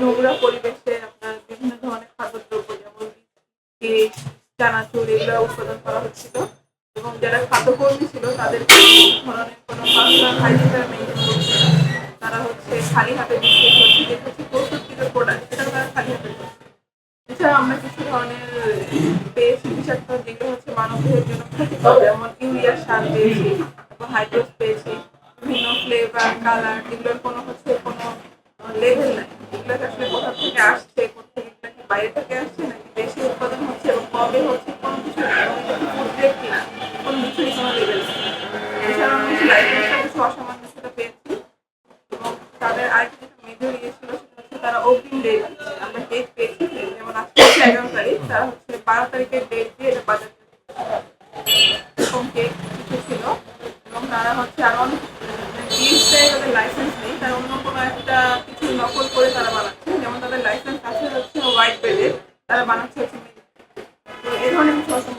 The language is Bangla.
নোংরা পরিবেশে আপনার বিভিন্ন ধরনের খাদ্যদ্রব্য, যেমন চানাচুর, এগুলো উৎপাদন করা হচ্ছিল। এবং যারা খাদ্যকর্মী ছিল, তাদের ধরনের কোনো তারা করছে তারা হচ্ছে খালি হাতে বিক্রি করছে। যে প্রোডাক্ট খালি হাতে এছাড়া আমরা কিছু ধরনের পেয়েছি বিষাক্ত হচ্ছে জন্য ক্ষতিকর, যেমন ইউরিয়া সার পেয়েছি পেয়েছি। বিভিন্ন কালার এগুলোর কোনো হচ্ছে কোনো লেভেল নাই। বাইরে থেকে আসছে নাকি? দেশে উৎপাদন হচ্ছে এবং কবে হচ্ছে? কোনো কিছু কিনা লেভেল এছাড়া আমরা কিছু লাইসেন্সের কিছু অসামঞ্জস্যতা পেয়েছি। এবং তাদের আরেকটা ইয়ে তারা অগ্রিম ডেট দিচ্ছে। আমরা যেমন আজকে তারিখ, তারা হচ্ছে বারো তারিখের ডেট দিয়ে এটা বাজার এরকম কেক ছিল। এবং তারা হচ্ছে আরও অনেক জিনিসটাই তাদের লাইসেন্স নেই তারা অন্য কোনো একটা কিছু নকল করে তারা বানাচ্ছে। যেমন তাদের লাইসেন্স আছে হচ্ছে হোয়াইট বানাচ্ছে হচ্ছে এই ধরনের কিছু অসম্মতি